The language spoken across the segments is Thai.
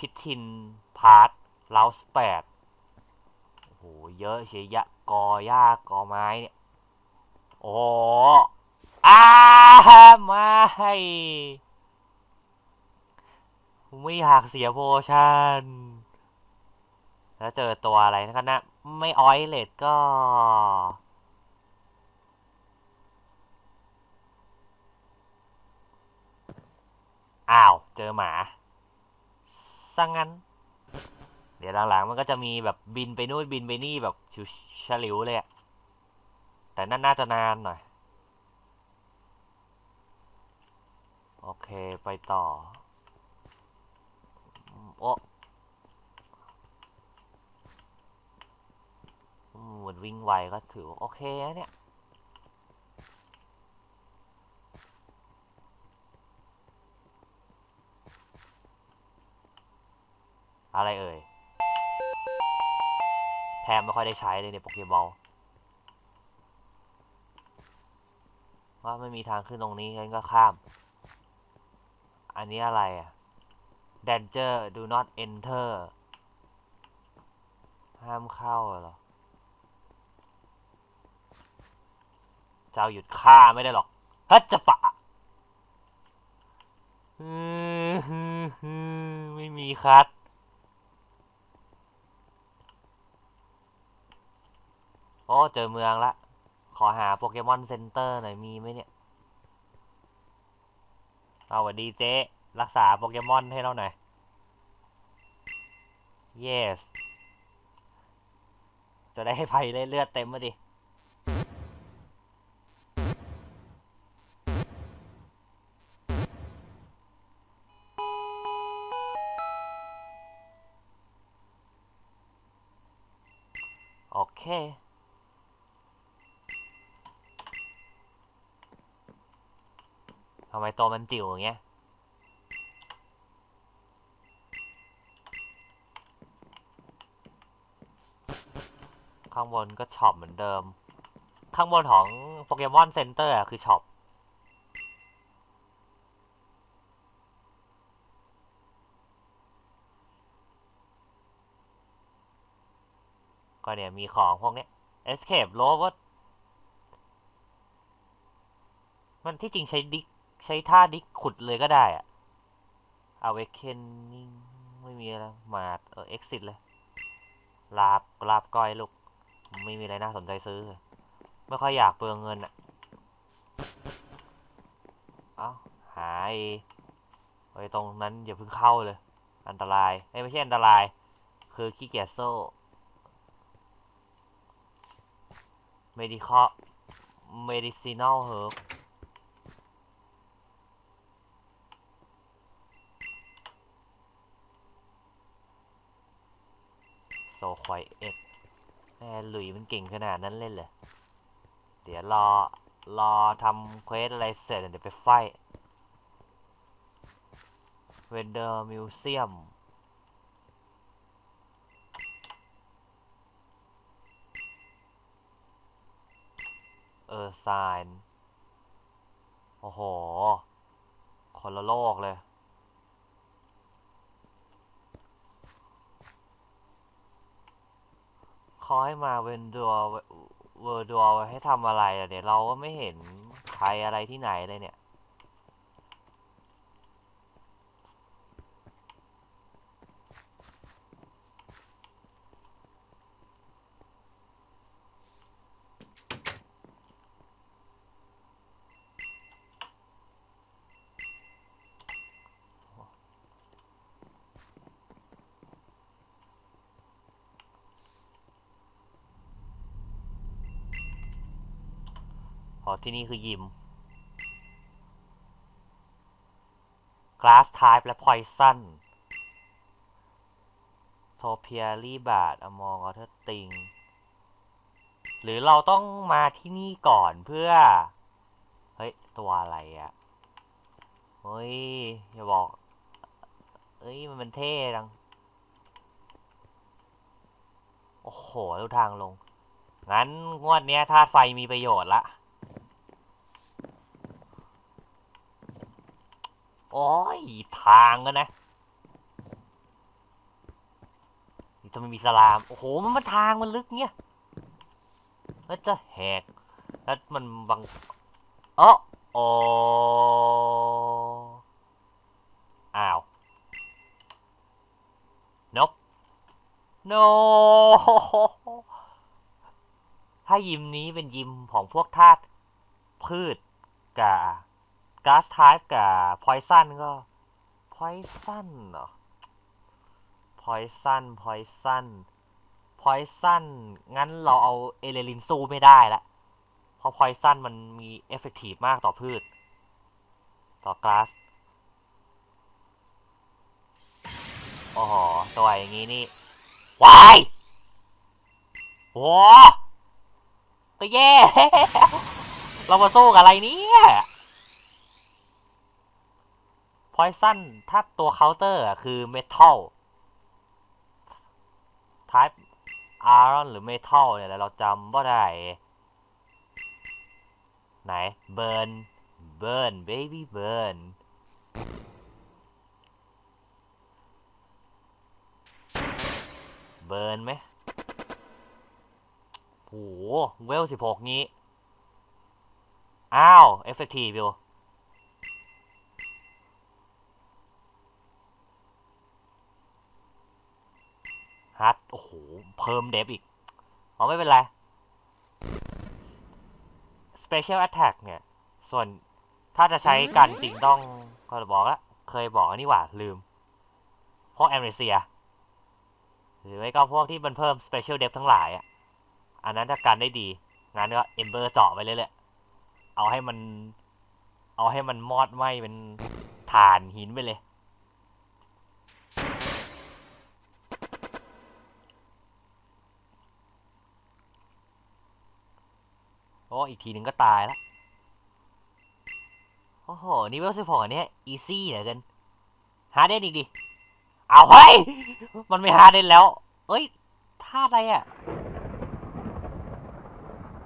พิทิน พาร์ทลาสแปดโอ้โห เยอะเชียยะกอหญ้ากอไม้เนี่ย โอ้อาไม่ไม่อยากเสียโพชันแล้วเจอตัวอะไรนะครับนะ ไม่ออยเลดก็อ้าว เจอหมา สังงั้น เดี๋ยวหลังๆมันก็จะมีแบบบินไปนู่นบินไปนี่แบบชิวฉลิวเลยอะแต่นั่นน่าจะนานหน่อย โอเคไปต่อ โอ้มเหมือนวิ่งไวก็ถือว่าโอเคนะเนี่ย อะไรเอ่ย แทบไม่ค่อยได้ใช้เลยในโปเกบอลว่าไม่มีทางขึ้นตรงนี้งั้นก็ข้าม อันนี้อะไรอะ Danger do not enter ห้ามเข้าเหรอ เจ้าหยุดฆ่าไม่ได้หรอกฮัจจะปะไม่มีคัด อ้เจอเมืองละ ขอหาโปเกมอนเซ็นเตอร์หน่อยมีไหมเนี่ย เอาสวัสดีเจ๊ รักษาโปเกมอนให้เราหน่อย yes จะได้ให้ไพ่เลือดเต็มมาดิ ตัวมันจิ๋วอย่างเงี้ยข้างบนก็ช็อปเหมือนเดิม ข้างบนของโปเกมอนเซ็นเตอร์คือช็อป ก็เนี่ยมีของพวกเนี้ย Escape r o b o t มันที่จริงใช้ดิก ใช้ท่าดิกขุดเลยก็ได้อะ Awakening ไม่มีอะไรมาเออ Exit เลย ลาบลาบก้อยลูก ไม่มีอะไรน่าสนใจซื้อ ไม่ค่อยอยากเปลืองเงินอะเอ้าหายไปตรงนั้นอย่าเพิ่งเข้าเลย อันตรายเอ้ยไม่ใช่อันตราย คือขี้เกียจโซ่ medical medicinal herb โซควายเอ็ดแน่หลุยมันเก่งขนาดนั้นเล่นเลยเดี๋ยวรอ รอทำเควสอะไรเสร็จเดี๋ยวไปไฟเวนเดอร์มิวเซียมเออซน์โอ้โห คนละโลกเลย เขาให้มาเวนดัวเวอร์ดัวให้ทำอะไรอะเดี๋ยวเราก็ไม่เห็นใครอะไรที่ไหนเลยเนี่ย พอที่นี่คือยิม Glass Type และ Poison โทเพียรีบาดอมองอเทอร์ติง หรือเราต้องมาที่นี่ก่อนเพื่อ เฮ้ย ตัวอะไรอะ่ะ เฮ้ย อย่าบอกเอ้ย มันเป็นเท่จัง โอ้โหดูทางลง งั้นงวดนี้ธาตุไฟมีประโยชน์ละ โอ้ยทางกันนะทำไมมีสลาม โอ้โห มันมาทางมันลึกเงี้ย แล้วจะแหก แล้วมันบังเออโออ้าวนบโนถ้ายิมนี้เป็นยิมของพวกธาตุพืชกับ ก๊าซทาร์กับพอยซันก็พอยซันเหรอพอยซันพอยซันพอยซันงั้นเราเอาเอเลลินสู้ไม่ได้ละเพราะพอยซันมันมีเอฟเฟกตีฟมากต่อพืช ต่อก๊าซโอ้โหตัวอย่างงี้นี่วายโอ้ก็แย่ เรามาสู้กับอะไรเนี่ย อยซันถ้าตัวเคาน์เตอร์คือเมทัล type iron หรือ metal เนี่ยเราจำว่าได้ไหน burn burn baby burn เบิร์นไหมโหเวลสิบหกงี้ อ้าว เอฟเฟกตีฟอ ฮัทโอ้โห เพิ่มเดฟอีก อ๋อ ไม่เป็นไร Special Attack เนี่ย ส่วนถ้าจะใช้กันจริงต้องก็บอกแล้วเคยบอกนี่หว่าลืมเพราะแอมเนเซีย หรือไม่ก็พวกที่มันเพิ่ม Special Depth ทั้งหลายอะ อันนั้นจะการได้ดี งั้นก็เอมเบอร์เจาะไปเลยแหละเอาให้มัน เอาให้มันมอดไหมเป็นฐานหินไปเลย โอ้อีกทีหนึ่งก็ตายแล้วโอ้โหนี่เวลสิบหกอันเนี้ยอีซี่เหลือเกินฮาร์ดเดนอีกดิเอาเฮ้ย มันไม่ฮาร์ดเดนแล้ว เอ้ยท่าอะไรอะ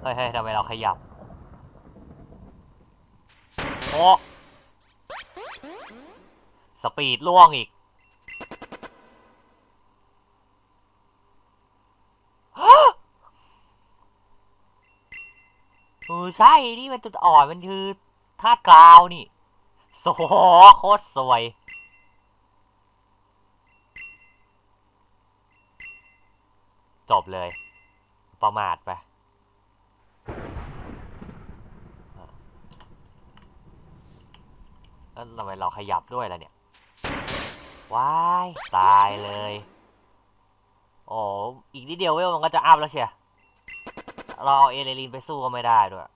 เฮ้ยเฮ้ยทำไมเราขยับโอ้สปีดล่วงอีก เออ ใช่นี่มันจุดอ่อนมันคือธาตุกาวนี่โซโคตรสวย จบเลย ประมาทไปแล้วทำไมเราขยับด้วยล่ะเนี่ย ว้าย ตายเลย โอ้อีกนิดเดียวเวลมันก็จะอัพแล้วเชียเราเอาเอเลลินไปสู้ก็ไม่ได้ด้วย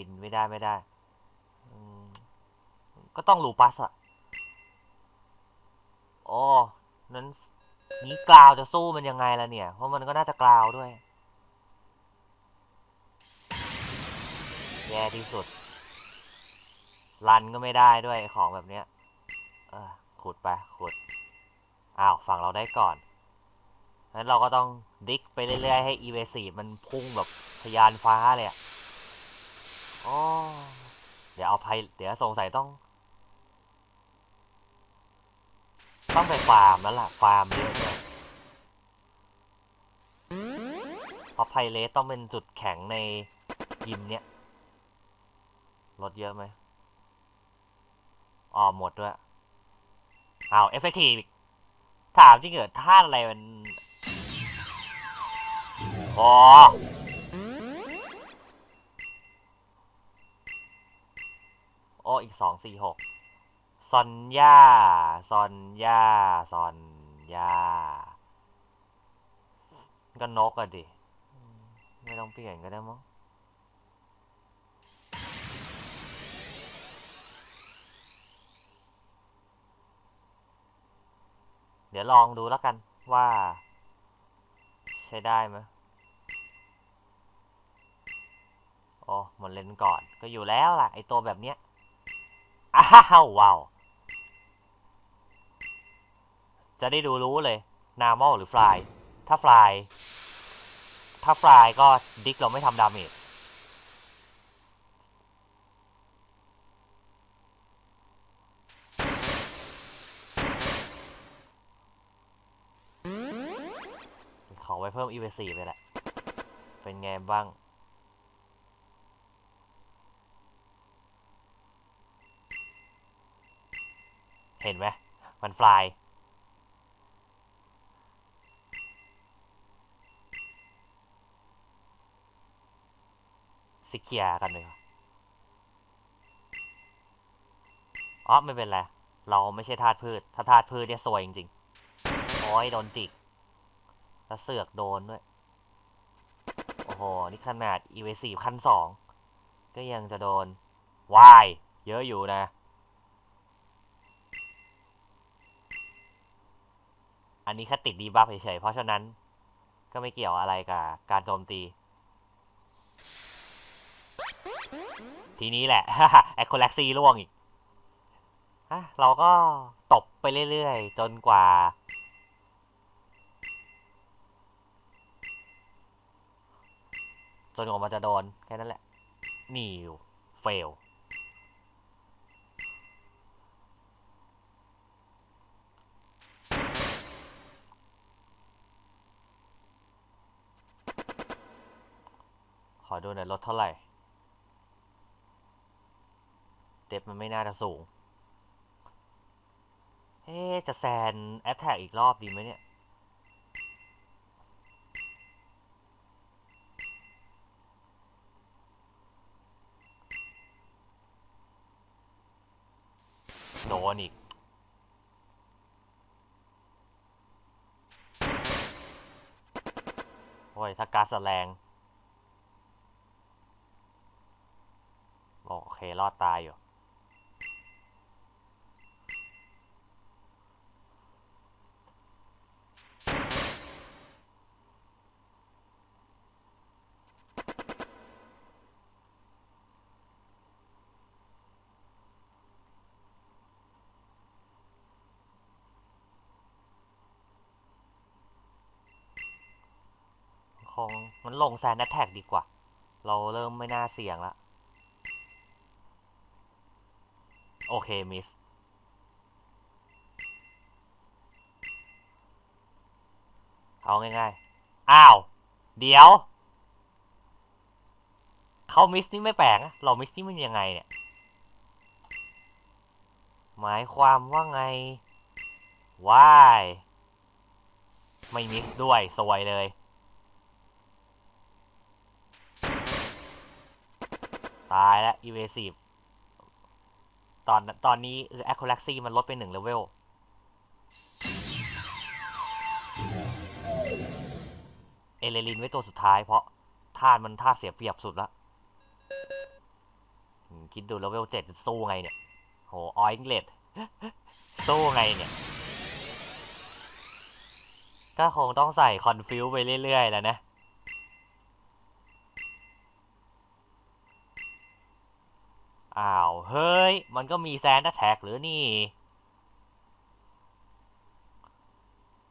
ลินไม่ได้ไม่ได้ ก็ต้องลูปัสอะโอ้นั้นนี้กราวจะสู้มันยังไงล่ะเนี่ย เพราะมันก็น่าจะกราวด้วย แย่ที่สุด รันก็ไม่ได้ด้วยของแบบเนี้ย เออขุดไปขุด อ้าว ฝั่งเราได้ก่อนงั้นเราก็ต้องดิกไปเรื่อยๆ ให้อีเวสีมันพุ่งแบบทยานฟ้าเลยอะ อ๋อเดี๋ยวเอาไพเดี๋ยวสงสัยต้อง ต้องไปฟาร์มแล้วล่ะ ฟาร์มเยอะด้วยเพราะไพเลสต้องเป็นจุดแข็งในยิมเนี้ยลดเยอะไหมอ๋อหมดด้วยอ้าวเอฟเฟกตีถามจริงเหรอท่าอะไรมันอ๋อ อ้อีกสองสี่หกซอนย่าซอนย่าซอนย่าก็นกอะดิ ไม่ต้องเปลี่ยนก็ได้มั้งเดี๋ยวลองดูแล้วกันว่า ใช้ได้ไหมโอ้หมันเลนก่อนก็อยู่แล้วล่ะ ไอตัวแบบเนี้ย อ้าวว้าว จะได้ดูรู้เลยนอร์มอลหรือ fly ถ้า fly ถ้า fly ก็ดิกเราไม่ทำดาเมจขอไว้เพิ่ม e v 4ไปแหละ เป็นไงบ้าง เห็นไหมมันฟลายสิเคียร์กันเลยอ๋อไม่เป็นไร เราไม่ใช่ธาตุพืช ถ้าธาตุพืชเนี่ยซวยจริงๆโอ้ยโดนจิก แล้วเสือกโดนด้วย โอ้โห นี่ขนาด e v 4ขั้นสอง ก็ยังจะโดนวาย เยอะอยู่นะ อันนี้แค่ติดดีบัฟเฉยๆเพราะฉะนั้นก็ไม่เกี่ยวอะไรกับการโจมตี ทีนี้แหละแอคโคแล็กซี่ล่วงอีกฮะเราก็ตบไปเรื่อยๆ จนกว่า จนกว่ามันจะโดน แค่นั้นแหละ นี่เฟล อดูหน่อยลดเท่าไหร่ เดฟมันไม่น่าจะสูง เอ๊จะแซนแอตแทกอีกรอบดีไหมเนี่ย โดนอีกโอ้ยถ้าการดแสลง โอเค รอดตายอยู่ คงมันลงแซนแอตแทกดีกว่า เราเริ่มไม่น่าเสี่ยงละ โอเค มิส เอาง่ายๆ อ้าว เดี๋ยว เขามิสนี่ไม่แปลกนะเรามิสนี่มันยังไงเนี่ย หมายความว่าไงว้ายไม่มิสด้วยสวยเลย ตายแล้ว evasive ตอนตอนนี้คือ accuracy มันลดไปหนึ่งเลเวล เอเลลินไว้ตัวสุดท้ายเพราะธามันธาเสียเปรียบสุดละคิดดูเลเวลเจ็ดสู้ไงเนี่ย โหออยเลดสู้ไงเนี่ย ก็คงต้องใส่คอนฟิวไปเรื่อยๆแล้วนะอ้าว เฮ้ย มันก็มีแซนแท็กหรือนี่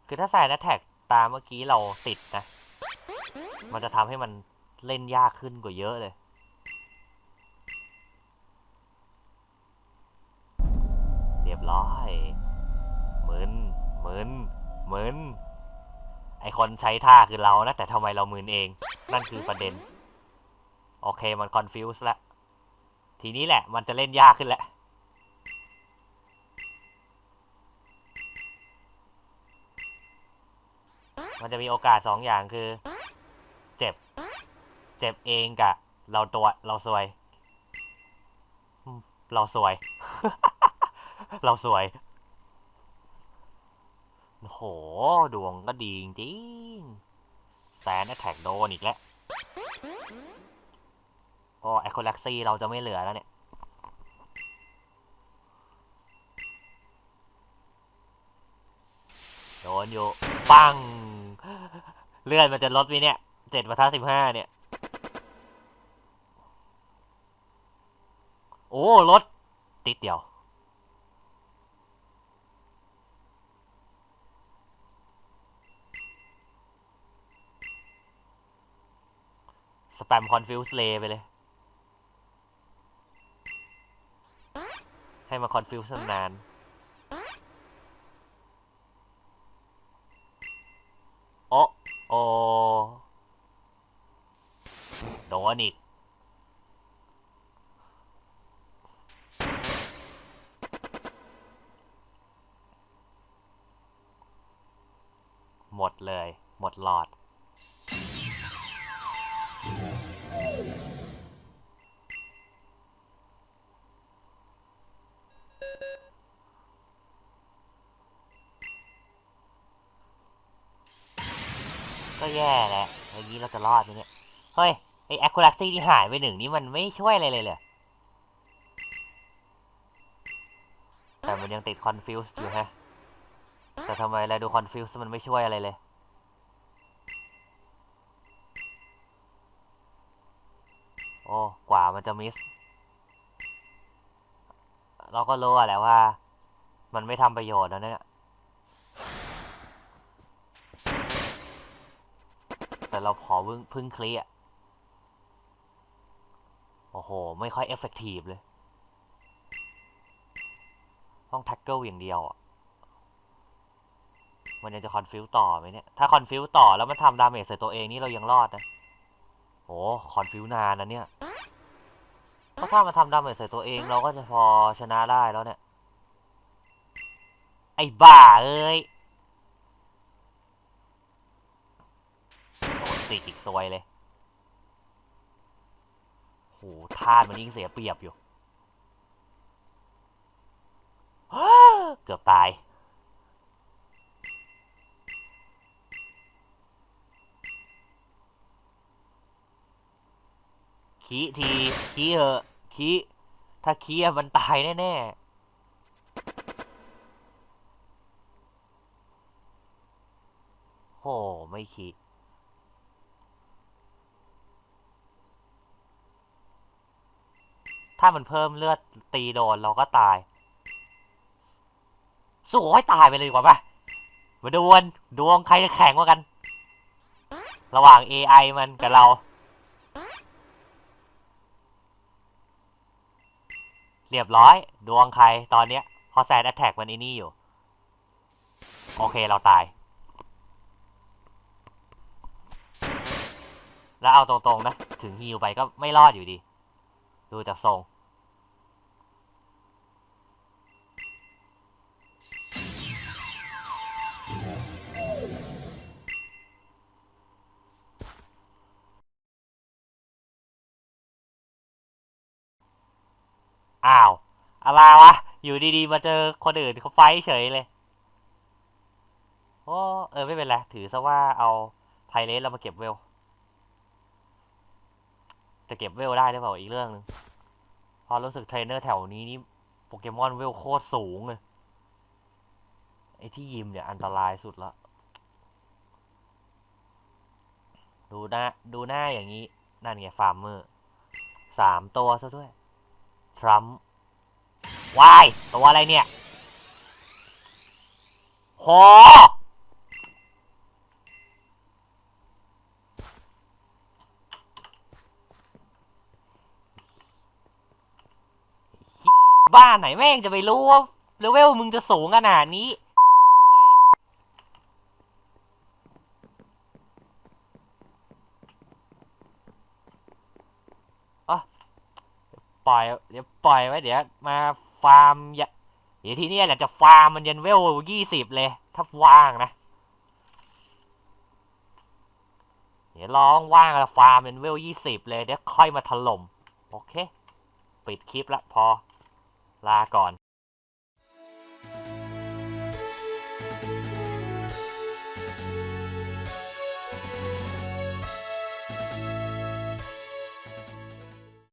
คือถ้าแซนแท็กตามเมื่อกี้เราติดนะ มันจะทำให้มันเล่นยากขึ้นกว่าเยอะเลย เรียบร้อยมึนมึนมึนไอคนใช้ท่าคือเรานะ แต่ทำไมเรามึนเอง นั่นคือประเด็น โอเคมันคอนฟิวส์ละ ทีนี้แหละ มันจะเล่นยากขึ้นแหล้วมันจะมีโอกาสสองอย่างคือ เจ็บ เจ็บเองกับเราตัวเราซวย เราซวย เราสวยโห ดวงก็ดีจริง แต่แท็กโดนอีกแล้ว โอ้ไอคอลล็กซี่เราจะไม่เหลือแล้วเนี่ย โดนอยู่ ปัง เลื่อนมันจะลดไหมเนี่ยเจ็ดประทัดสิบห้าเนี่ย โอ้ลดติดเดียว สแปมคอนฟิวส์เลไปเลย ให้มาคอนฟิวส์นาน โอ้โอโดนอีกหมดเลย หมดหลอด ย่และอย่างนี้เราจะรอดไหมเนี่ย เฮ้ย ไอ accuracy ที่หายไปหนึ่งนี่มันไม่ช่วยอะไรเลยเลยแต่มันยังติด confuse อยู่ฮะ แต่ทำไมอะไรดู confuse มันไม่ช่วยอะไรเลย โอ้ กว่ามันจะมิส เราก็รู้แหละว่า มันไม่ทำประโยชน์แล้วเนี่ย แต่เราพอพึ่งพึ่งเคลียโอ้โห ไม่ค่อยเอฟเฟกตีฟเลย ต้องแท็กเกิลอย่างเดียวอะมันยังจะคอนฟิวต่อไหมเนี่ย ถ้าคอนฟิวต่อแล้วมันทำดาเมจใส่ตัวเองนี่เรายังรอดนะโอ้คอนฟิวนานนะเนี่ยเพราะถ้ามันทำดาเมจใส่ตัวเองเราก็จะพอชนะได้แล้วเนี่ย ไอ้บ้าเอ้ย โดน ติอีกซวยเลยโหทานมันยิ่งเสียเปรียบอยู่ เกือบตาย ขี้ที ขี้เหอะขี้ถ้าขี้มันตายแน่ๆโห ไม่ขี้ ถ้ามันเพิ่มเลือดตีโดนเราก็ตาย สู้ให้ตายไปเลยดีกว่าปะมาดวลดวงใครจะแข่งกว่ากัน ระหว่าง AI มันกับเรา เรียบร้อย ดวงใครตอนเนี้ย พอแซดแอตแทกมันไอ้นี่อยู่ โอเคเราตาย แล้วเอาตรงๆนะ ถึงฮิวไปก็ไม่รอดอยู่ดี ดูจากทรงอ้าว อะไรวะ อยู่ดีๆ มาเจอคนอื่นเขาไฟเฉยเลย โอ้ เออ ไม่เป็นไร ถือซะว่าเอาไพเรสเรามาเก็บเวล จะเก็บเวลได้หรือเปล่าอีกเรื่องหนึงพอรู้สึกเทรนเนอร์แถวนี้นี่โปเกมอนเวลโคตรสูงเลยไอ้ที่ยิมเนี่ยอันตรายสุดละดูหน้าดูหน้าอย่างนี้ นั่นไงฟาร์มเมอร์สามตัวซะด้วย ทรัมป์วาย ตัวอะไรเนี่ยโห บ้านไหนแม่งจะไปรู้ว่าเลเวลมึงจะสูงขนาดนี้รวยอะปล่อยเดี๋ยวปล่อยไว้เดี๋ยวมาฟาร์มยะเดี๋ยวทีนี้แหละจะฟาร์มมันยันเวลยี่สิบเลย ถ้าว่างนะ เดี๋ยวลองว่างแล้วฟาร์มเป็นเวลยี่สิบเลย เดี๋ยวค่อยมาถล่ม โอเค ปิดคลิปละพอ ลาก่อน